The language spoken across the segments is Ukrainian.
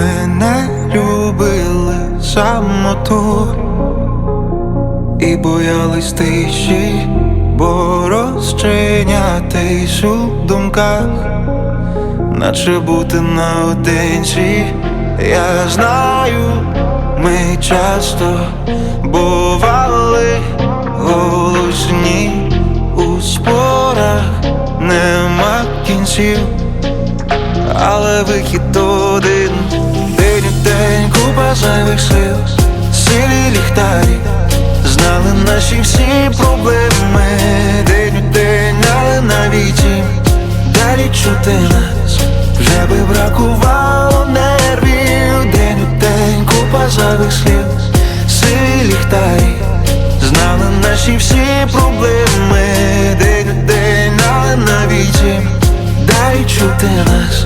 ми не любили самоту і боялись тиші, бо розчинятись у думках, наче бути наодинці. Я знаю, ми часто бували голосні у спорах, нема кінців. Але вихід один Чути нас Вже би бракувало нервів. День у день купа зайвих слів. Силі ліхтарі. Знали наші всі проблеми. День у день, але навіть їм Дай чути нас,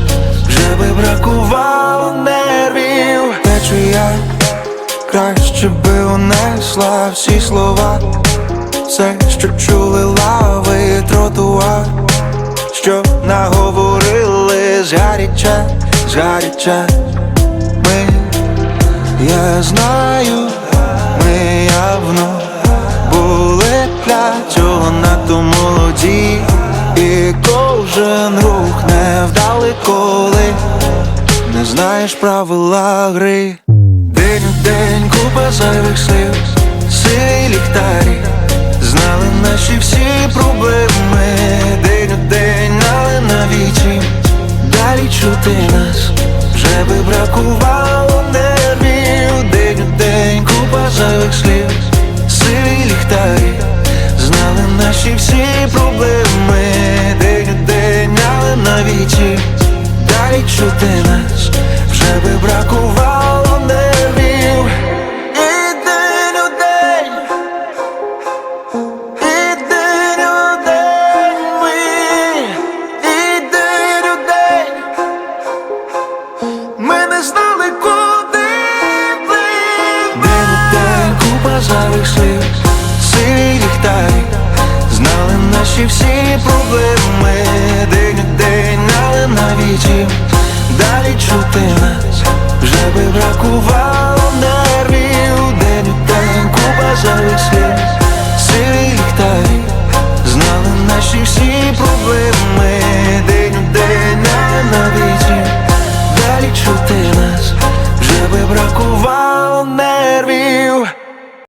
вже би бракувало нервів. Течу я, краще би унесла всі слова. Все, що чули лави, згаряча, згаряча Ми, я знаю, ми явно були для цього надто молоді. І кожен рух невдалий коли Не знаєш правила гри. День у день купа зайвих слів Силі ліхтарі. Знали наші всі проблеми. День у день, але навіть Далі чути нас Вже би бракувало нервів. День у день купа живих слів. Сиві ліхтарі Знали наші всі проблеми. День у день, але навіть їм Далі чути нас Вже би бракувало білих слів, сивій знали наші всі проблеми, день у день, але навіть далі чути нас, вже би бракувало нервів, день у день, купа залих слів, сивій ліхтай, знали наші всі проблеми.